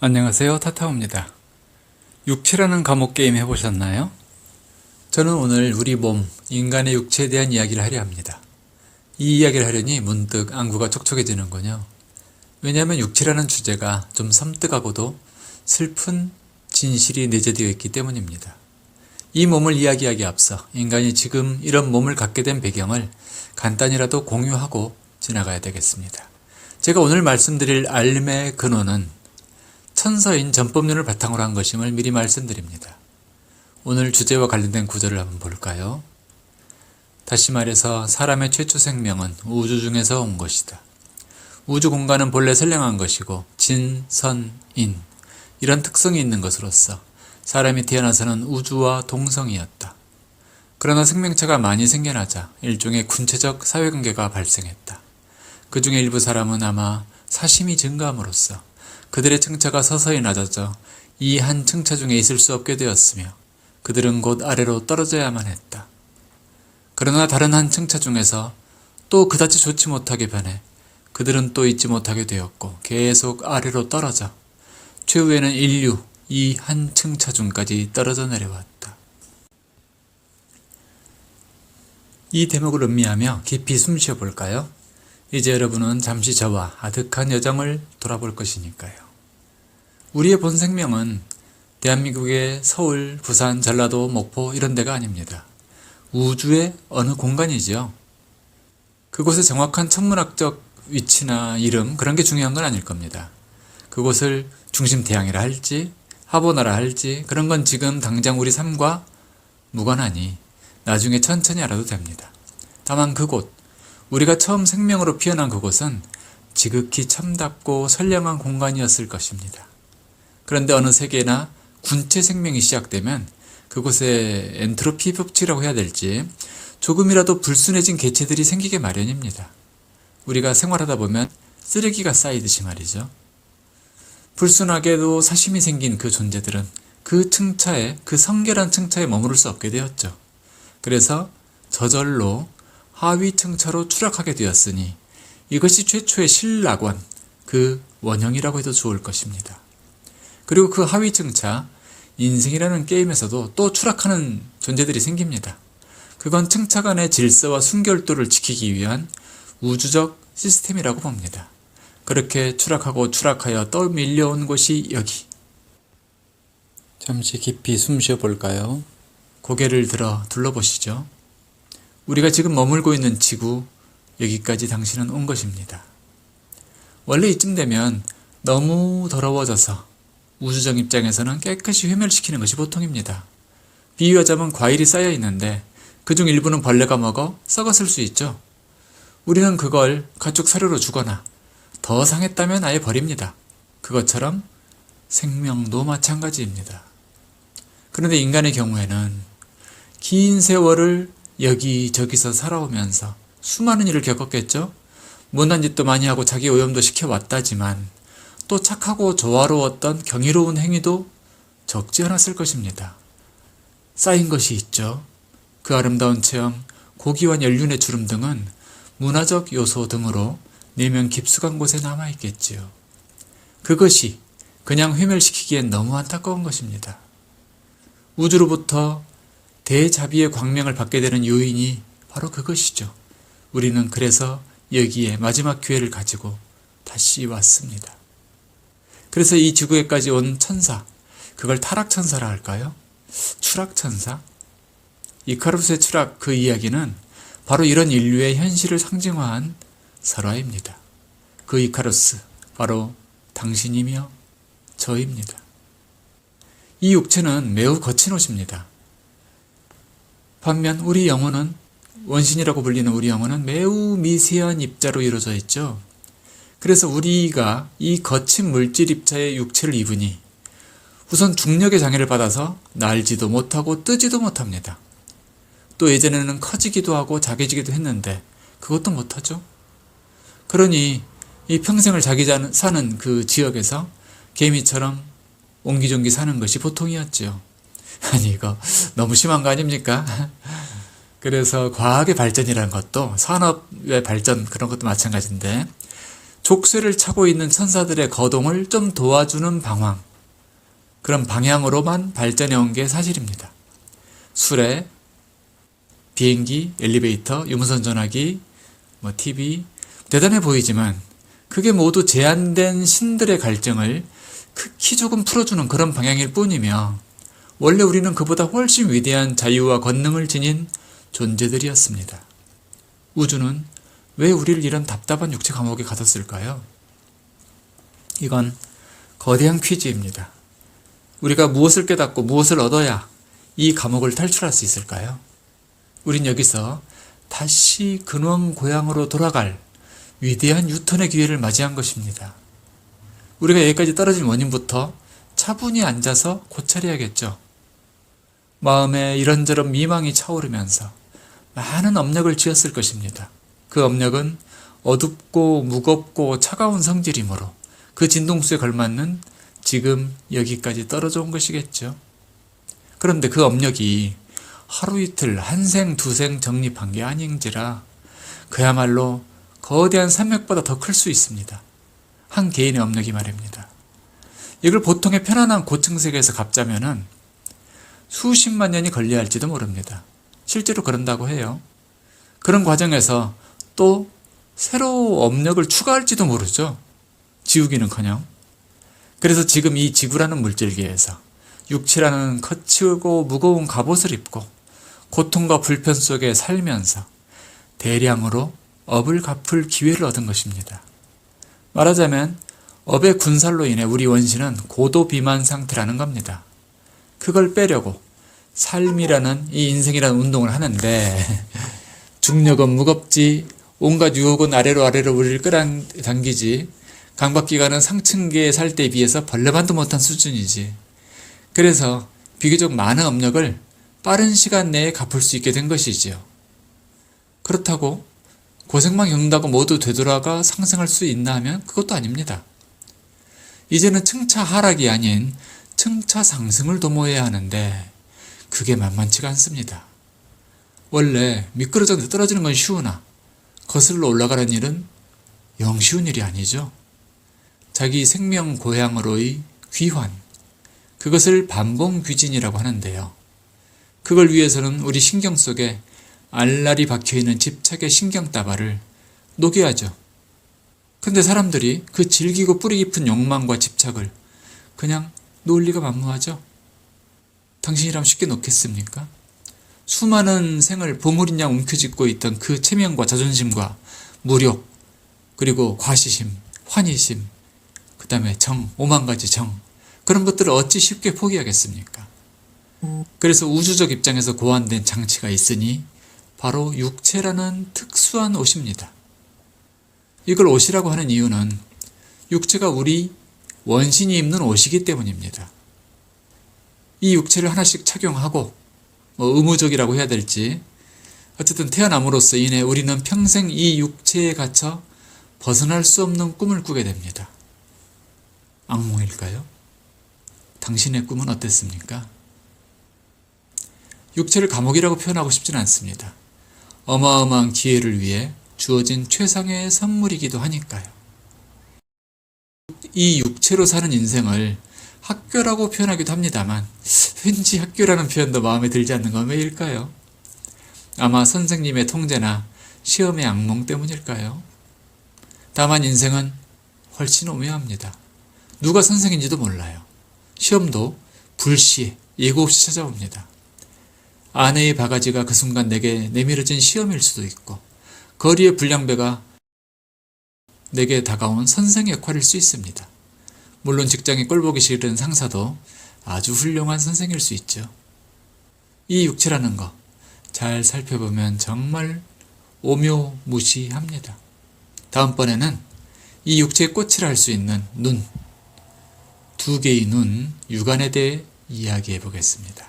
안녕하세요. 타타오입니다. 육체라는 감옥 게임 해보셨나요? 저는 오늘 우리 몸, 인간의 육체에 대한 이야기를 하려 합니다. 이 이야기를 하려니 문득 안구가 촉촉해지는군요. 왜냐하면 육체라는 주제가 좀 섬뜩하고도 슬픈 진실이 내재되어 있기 때문입니다. 이 몸을 이야기하기 앞서 인간이 지금 이런 몸을 갖게 된 배경을 간단히라도 공유하고 지나가야 되겠습니다. 제가 오늘 말씀드릴 알림의 근원은 천서인 전법론을 바탕으로 한 것임을 미리 말씀드립니다. 오늘 주제와 관련된 구절을 한번 볼까요? 다시 말해서 사람의 최초 생명은 우주 중에서 온 것이다. 우주 공간은 본래 선량한 것이고 진, 선, 인 이런 특성이 있는 것으로서 사람이 태어나서는 우주와 동성이었다. 그러나 생명체가 많이 생겨나자 일종의 군체적 사회관계가 발생했다. 그 중에 일부 사람은 아마 사심이 증가함으로써 그들의 층차가 서서히 낮아져 이 한 층차 중에 있을 수 없게 되었으며 그들은 곧 아래로 떨어져야만 했다. 그러나 다른 한 층차 중에서 또 그다지 좋지 못하게 변해 그들은 또 있지 못하게 되었고 계속 아래로 떨어져 최후에는 인류 이 한 층차 중까지 떨어져 내려왔다. 이 대목을 음미하며 깊이 숨 쉬어 볼까요? 이제 여러분은 잠시 저와 아득한 여정을 돌아볼 것이니까요. 우리의 본 생명은 대한민국의 서울, 부산, 전라도, 목포 이런 데가 아닙니다. 우주의 어느 공간이지요. 그곳의 정확한 천문학적 위치나 이름 그런 게 중요한 건 아닐 겁니다. 그곳을 중심 태양이라 할지 하보나라 할지 그런 건 지금 당장 우리 삶과 무관하니 나중에 천천히 알아도 됩니다. 다만 그곳 우리가 처음 생명으로 피어난 그곳은 지극히 참답고 선량한 공간이었을 것입니다. 그런데 어느 세계나 군체 생명이 시작되면 그곳에 엔트로피 법칙이라고 해야 될지 조금이라도 불순해진 개체들이 생기게 마련입니다. 우리가 생활하다 보면 쓰레기가 쌓이듯이 말이죠. 불순하게도 사심이 생긴 그 존재들은 그 층차에, 그 성결한 층차에 머무를 수 없게 되었죠. 그래서 저절로 하위 층차로 추락하게 되었으니 이것이 최초의 신락원, 그 원형이라고 해도 좋을 것입니다. 그리고 그 하위 층차, 인생이라는 게임에서도 또 추락하는 존재들이 생깁니다. 그건 층차 간의 질서와 순결도를 지키기 위한 우주적 시스템이라고 봅니다. 그렇게 추락하고 추락하여 떠밀려온 곳이 여기. 잠시 깊이 숨 쉬어 볼까요? 고개를 들어 둘러보시죠. 우리가 지금 머물고 있는 지구, 여기까지 당신은 온 것입니다. 원래 이쯤 되면 너무 더러워져서 우주적 입장에서는 깨끗이 회멸시키는 것이 보통입니다. 비유하자면 과일이 쌓여 있는데 그중 일부는 벌레가 먹어 썩었을 수 있죠. 우리는 그걸 가축 사료로 주거나 더 상했다면 아예 버립니다. 그것처럼 생명도 마찬가지입니다. 그런데 인간의 경우에는 긴 세월을 여기저기서 살아오면서 수많은 일을 겪었겠죠? 못난 짓도 많이 하고 자기 오염도 시켜왔다지만 또 착하고 조화로웠던 경이로운 행위도 적지 않았을 것입니다. 쌓인 것이 있죠. 그 아름다운 체험, 고귀한 연륜의 주름 등은 문화적 요소 등으로 내면 깊숙한 곳에 남아있겠지요. 그것이 그냥 회멸시키기엔 너무 안타까운 것입니다. 우주로부터 대자비의 광명을 받게 되는 요인이 바로 그것이죠. 우리는 그래서 여기에 마지막 기회를 가지고 다시 왔습니다. 그래서 이 지구에까지 온 천사, 그걸 타락천사라 할까요? 추락천사? 이카루스의 추락 그 이야기는 바로 이런 인류의 현실을 상징화한 설화입니다. 그 이카루스, 바로 당신이며 저입니다. 이 육체는 매우 거친 옷입니다. 반면 우리 영혼은 원신이라고 불리는 우리 영혼은 매우 미세한 입자로 이루어져 있죠. 그래서 우리가 이 거친 물질 입자의 육체를 입으니 우선 중력의 장애를 받아서 날지도 못하고 뜨지도 못합니다. 또 예전에는 커지기도 하고 작아지기도 했는데 그것도 못하죠. 그러니 이 평생을 자기 사는 그 지역에서 개미처럼 옹기종기 사는 것이 보통이었죠. 아니 이거 너무 심한 거 아닙니까? 그래서 과학의 발전이라는 것도 산업의 발전 그런 것도 마찬가지인데 족쇄를 차고 있는 천사들의 거동을 좀 도와주는 방황. 그런 방향으로만 발전해 온 게 사실입니다. 수레, 비행기, 엘리베이터, 유무선 전화기, 뭐 TV 대단해 보이지만 그게 모두 제한된 신들의 갈증을 극히 조금 풀어주는 그런 방향일 뿐이며 원래 우리는 그보다 훨씬 위대한 자유와 권능을 지닌 존재들이었습니다. 우주는 왜 우리를 이런 답답한 육체 감옥에 가뒀을까요? 이건 거대한 퀴즈입니다. 우리가 무엇을 깨닫고 무엇을 얻어야 이 감옥을 탈출할 수 있을까요? 우린 여기서 다시 근원 고향으로 돌아갈 위대한 유턴의 기회를 맞이한 것입니다. 우리가 여기까지 떨어진 원인부터 차분히 앉아서 고찰해야겠죠. 마음에 이런저런 미망이 차오르면서 많은 업력을 지었을 것입니다. 그 업력은 어둡고 무겁고 차가운 성질이므로 그 진동수에 걸맞는 지금 여기까지 떨어져 온 것이겠죠. 그런데 그 업력이 하루 이틀 한생 두생 정립한 게 아닌지라 그야말로 거대한 산맥보다 더 클 수 있습니다. 한 개인의 업력이 말입니다. 이걸 보통의 편안한 고층 세계에서 갚자면은 수십만 년이 걸려야 할지도 모릅니다. 실제로 그런다고 해요. 그런 과정에서 또 새로 업력을 추가할지도 모르죠. 지우기는커녕. 그래서 지금 이 지구라는 물질계에서 육체라는 거치고 무거운 갑옷을 입고 고통과 불편 속에 살면서 대량으로 업을 갚을 기회를 얻은 것입니다. 말하자면 업의 군살로 인해 우리 원신은 고도 비만 상태라는 겁니다. 그걸 빼려고 삶이라는 이 인생이라는 운동을 하는데 중력은 무겁지 온갖 유혹은 아래로 아래로 우리를 끌어당기지 강박기관은 상층계에 살 때에 비해서 벌레반도 못한 수준이지 그래서 비교적 많은 업력을 빠른 시간 내에 갚을 수 있게 된 것이지요. 그렇다고 고생만 겪는다고 모두 되돌아가 상승할 수 있나 하면 그것도 아닙니다. 이제는 층차 하락이 아닌 층차 상승을 도모해야 하는데 그게 만만치가 않습니다. 원래 미끄러져 떨어지는 건 쉬우나 거슬러 올라가는 일은 영 쉬운 일이 아니죠. 자기 생명 고향으로의 귀환, 그것을 반봉 귀진이라고 하는데요. 그걸 위해서는 우리 신경 속에 알알이 박혀있는 집착의 신경따발을 녹여야죠. 근데 사람들이 그 질기고 뿌리 깊은 욕망과 집착을 그냥 논리가 만무하죠. 당신이라면 쉽게 놓겠습니까? 수많은 생을 보물인 양 움켜쥐고 있던 그 체면과 자존심과 무력, 그리고 과시심, 환희심, 그 다음에 정, 오만 가지 정, 그런 것들을 어찌 쉽게 포기하겠습니까? 그래서 우주적 입장에서 고안된 장치가 있으니 바로 육체라는 특수한 옷입니다. 이걸 옷이라고 하는 이유는 육체가 우리 원신이 입는 옷이기 때문입니다. 이 육체를 하나씩 착용하고 뭐 의무적이라고 해야 될지 어쨌든 태어남으로써 인해 우리는 평생 이 육체에 갇혀 벗어날 수 없는 꿈을 꾸게 됩니다. 악몽일까요? 당신의 꿈은 어땠습니까? 육체를 감옥이라고 표현하고 싶지는 않습니다. 어마어마한 기회를 위해 주어진 최상의 선물이기도 하니까요. 이 육체로 사는 인생을 학교라고 표현하기도 합니다만 왠지 학교라는 표현도 마음에 들지 않는 건 왜일까요? 아마 선생님의 통제나 시험의 악몽 때문일까요? 다만 인생은 훨씬 오묘합니다. 누가 선생인지도 몰라요. 시험도 불시에 예고 없이 찾아옵니다. 아내의 바가지가 그 순간 내게 내밀어진 시험일 수도 있고 거리의 불량배가 내게 다가온 선생 역할일 수 있습니다. 물론 직장에 꼴보기 싫은 상사도 아주 훌륭한 선생일 수 있죠. 이 육체라는 거 잘 살펴보면 정말 오묘무시합니다. 다음번에는 이 육체의 꽃이라 할 수 있는 눈, 두 개의 눈, 육안에 대해 이야기해 보겠습니다.